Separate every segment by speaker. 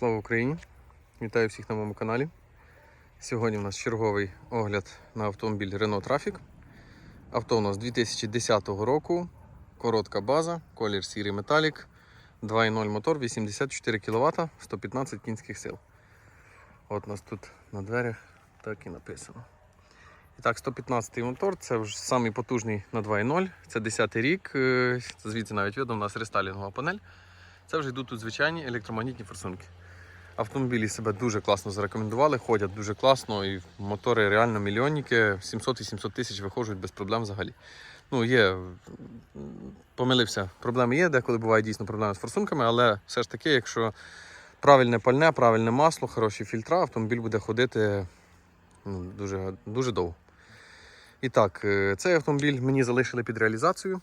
Speaker 1: Слава Україні! Вітаю всіх на моєму каналі. Сьогодні у нас черговий огляд на автомобіль Renault Traffic. Авто у нас 2010 року, коротка база, колір сірий металік, 2.0 мотор, 84 кВт, 115 кінських сил. От у нас тут на дверях так і написано. І так, 115 мотор, це вже самий потужний на 2.0, це 10 рік, е, звідси навіть видно, у нас рестайлінгова панель. Це вже йдуть тут звичайні електромагнітні форсунки. Автомобілі себе дуже класно зарекомендували, ходять дуже класно, і мотори реально мільйонники, 700-800 тисяч виходять без проблем взагалі. Ну, є, помилився, проблеми є, деколи бувають дійсно проблеми з форсунками, але все ж таки, якщо правильне пальне, правильне масло, хороші фільтра, автомобіль буде ходити ну, дуже, дуже довго. І так, е, цей автомобіль мені залишили під реалізацію.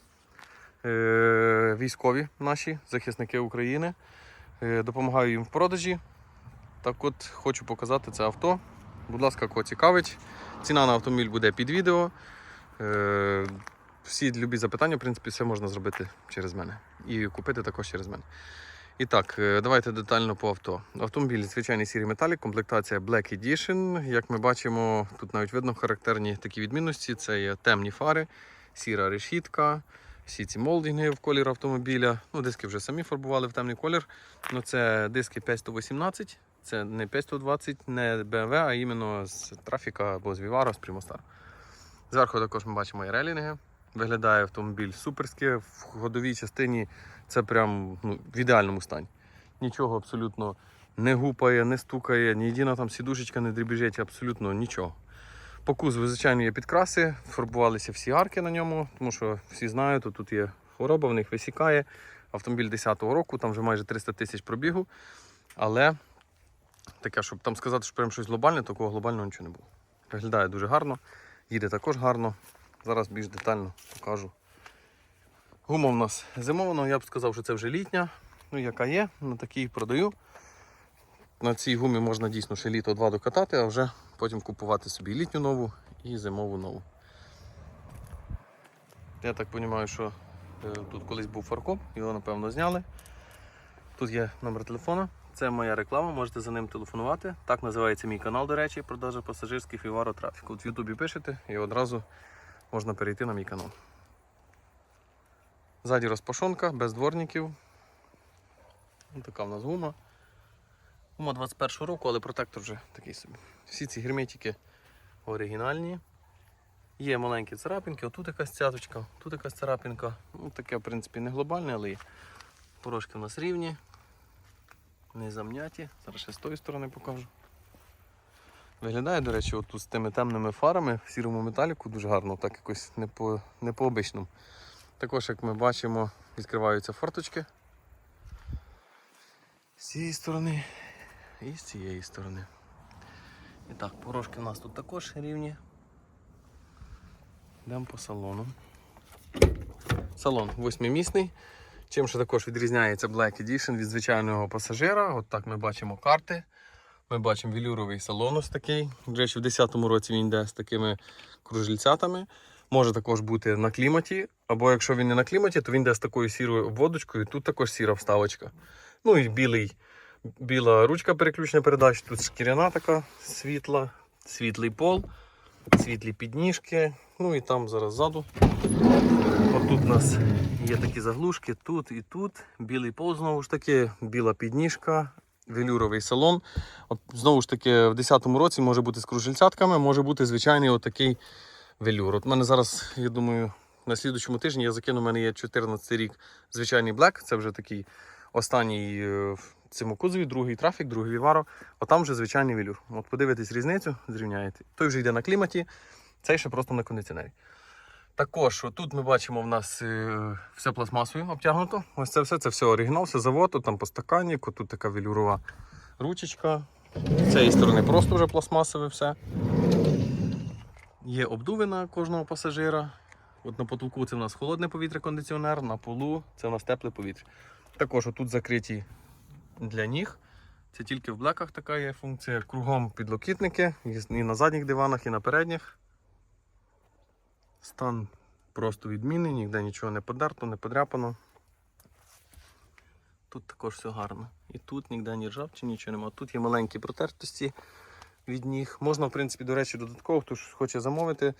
Speaker 1: Е, Військові наші захисники України. Е, Допомагаю їм в продажі. Так от хочу показати це авто. Будь ласка, кого цікавить. Ціна на автомобіль буде під відео. Е, Всі любі запитання, в принципі, все можна зробити через мене. І купити також через мене. І так, е, давайте детально по авто. Автомобіль звичайний сірий металік, комплектація Black Edition. Як ми бачимо, тут навіть видно характерні такі відмінності: це є темні фари, сіра решітка, всі ці молдинги в колір автомобіля. Ну, диски вже самі фарбували в темний колір. Ну, це диски 5118, це не 5120, не BMW, а іменно з трафіка або з Vivaro, з Primostar. Зверху також ми бачимо і релінги. Виглядає автомобіль суперськи. В ходовій частині це прям ну, в ідеальному стані. Нічого абсолютно не гупає, не стукає, ні єдина там сідушечка не дрібіжить, абсолютно нічого. По кузову, звичайно, є підкраси, фарбувалися всі арки на ньому, тому що всі знають, то тут є хвороба, в них висікає. Автомобіль 10-го року, там вже майже 300 тисяч пробігу. Але таке, щоб там сказати, що прям щось глобальне, такого глобального нічого не було. Виглядає дуже гарно, їде також гарно. Зараз більш детально покажу. Гума в нас зимована, я б сказав, що це вже літня. Ну, яка є, на такій продаю. На цій гумі можна дійсно ще літо-два докатати, а вже потім купувати собі літню нову і зимову нову. Я так розумію, що е, тут колись був фаркоп, його напевно зняли. Тут є номер телефона, це моя реклама, можете за ним телефонувати. Так називається мій канал, до речі, продажа пасажирських і варотрафіку. От в Ютубі пишете і одразу можна перейти на мій канал. Ззаді розпашонка, без дворників. Така в нас гума. Гума 21 року, але протектор вже такий собі. Всі ці герметики оригінальні. Є маленькі царапинки, отут якась цяточка, тут якась царапинка. Ну, таке, в принципі, не глобальне, але є. Порошки у нас рівні, не замняті. Зараз ще з тої сторони покажу. Виглядає, до речі, отут з тими темними фарами в сірому металіку дуже гарно, так якось не по, не по обичному. Також, як ми бачимо, відкриваються форточки. З цієї сторони і з цієї сторони. І так, порошки у нас тут також рівні. Йдемо по салону. Салон восьмимісний. Чим ще також відрізняється Black Edition від звичайного пасажира. От так ми бачимо карти. Ми бачимо велюровий салон ось такий. До речі, в 10-му році він йде з такими кружельцятами. Може також бути на кліматі. Або якщо він не на кліматі, то він йде з такою сірою обводочкою. Тут також сіра вставочка. Ну і білий, біла ручка переключення передач. Тут шкіряна така світла, світлий пол, світлі підніжки. Ну і там зараз ззаду. Нас є такі заглушки, тут і тут. Білий пол знову ж таки, біла підніжка, велюровий салон. От, знову ж таки, в 10-му році може бути з кружельцятками, може бути звичайний отакий велюр. От мене зараз, я думаю, на слідучому тижні я закину, у мене є 14 рік звичайний Black, це вже такий останній е, в цьому кузові, другий трафік, другий Віваро, а там вже звичайний велюр. От подивитесь різницю, зрівняєте. Той вже йде на кліматі, цей ще просто на кондиціонері. Також тут ми бачимо в нас е, все пластмасою обтягнуто. Ось це все, це все оригінал, все завод, там по стаканнику, тут така велюрова ручечка. З цієї сторони просто вже пластмасове все. Є обдуви на кожного пасажира. От на потолку це в нас холодне повітря кондиціонер, на полу це в нас тепле повітря. Також тут закриті для ніг. Це тільки в блеках така є функція. Кругом підлокітники, і на задніх диванах, і на передніх. Стан просто відмінний, ніде нічого не подерто, не подряпано. Тут також все гарно. І тут ніде ні ржавчини, нічого немає. Тут є маленькі протертості від ніг. Можна, в принципі, до речі, додатково, хто ж хоче замовити.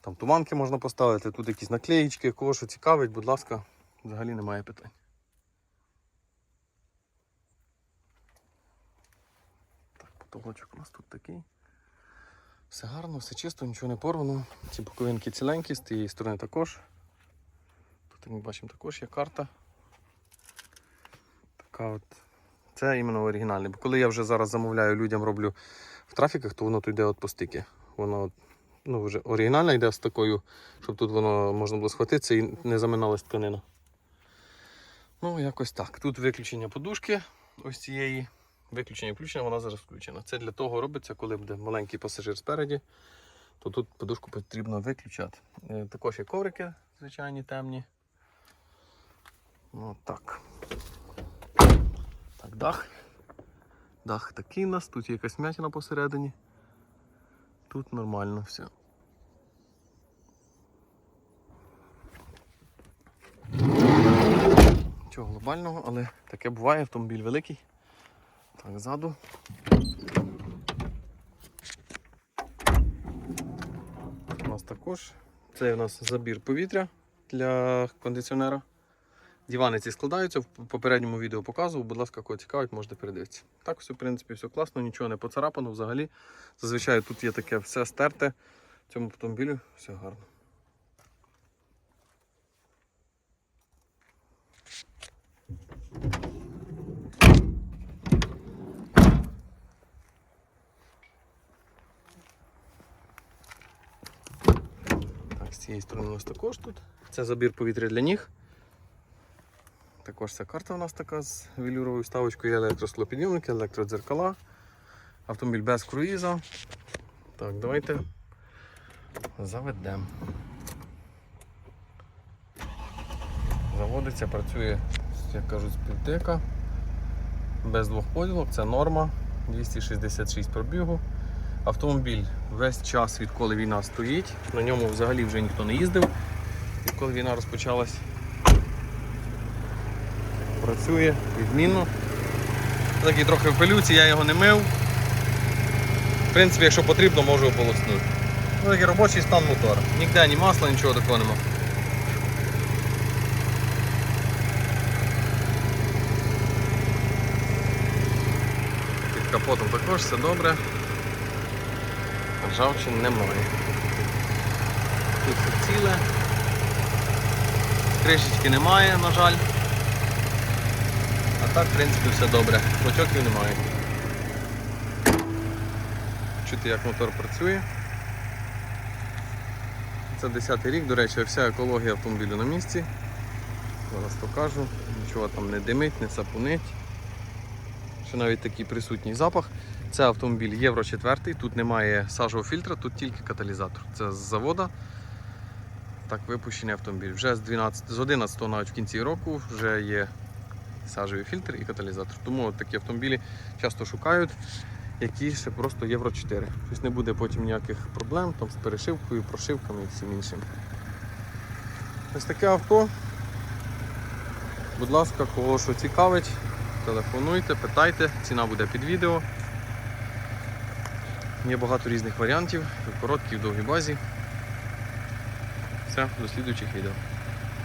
Speaker 1: Там туманки можна поставити, тут якісь наклеїчки, кого що цікавить, будь ласка, взагалі немає питань. Так, потолочок у нас тут такий. Все гарно, все чисто, нічого не порвано. Ці боковинки ціленькі, з тієї сторони також. Тут, як ми бачимо, також є карта. Така от. Це іменно оригінальне. Бо коли я вже зараз замовляю людям, роблю в трафіках, то воно тут йде от по стики. Воно ну, вже оригінальне йде з такою, щоб тут воно можна було схватитися і не заминалась тканина. Ну, якось так. Тут виключення подушки ось цієї. Виключення включення, вона зараз включена. Це для того робиться, коли буде маленький пасажир спереді, то тут подушку потрібно виключати. Е, Також є коврики, звичайні темні. Ну, так. Так, дах. Дах такий у нас, тут є якась м'ятина посередині. Тут нормально все. Нічого глобального, але таке буває, автомобіль великий. Так, ззаду. У нас також. Це у нас забір повітря для кондиціонера. Дивани ці складаються, в попередньому відео показував, будь ласка, кого цікавить, можете передивитися. Так, все, в принципі, все класно, нічого не поцарапано взагалі. Зазвичай тут є таке все стерте. В цьому автомобілі все гарно. Цієї сторони у нас також тут. Це забір повітря для ніг. Також ця карта у нас така з велюровою вставочкою, є електросклопідйомники, електродзеркала. Автомобіль без круїза. Так, давайте заведемо. Заводиться, працює, як кажуть, з півтека. Без двох поділок, це норма. 266 пробігу. Автомобіль весь час, відколи війна стоїть. На ньому взагалі вже ніхто не їздив, відколи війна розпочалась. Працює відмінно. Такий трохи в пилюці, я його не мив. В принципі, якщо потрібно, можу ополоснути. Ну, такий робочий стан мотора. Ніде ні масла, нічого такого нема. Під капотом також все добре. Ржавчин немає. Тут все ціле. Кришечки немає, на жаль. А так, в принципі, все добре. Плачоків немає. Чути, як мотор працює. Це 10 й рік, до речі, вся екологія автомобілю на місці. Зараз покажу. Нічого там не димить, не сапунить. Ще навіть такий присутній запах. Це автомобіль Євро 4, тут немає сажового фільтра, тут тільки каталізатор. Це з завода. Так, випущений автомобіль. Вже з 12, з 11 навіть в кінці року вже є сажовий фільтр і каталізатор. Тому такі автомобілі часто шукають, які ще просто Євро 4. Тобто не буде потім ніяких проблем там, з перешивкою, прошивками і всім іншим. Ось таке авто. Будь ласка, кого що цікавить, телефонуйте, питайте, ціна буде під відео. Є багато різних варіантів, короткі, в довгій базі. Все, до слідуючих відео.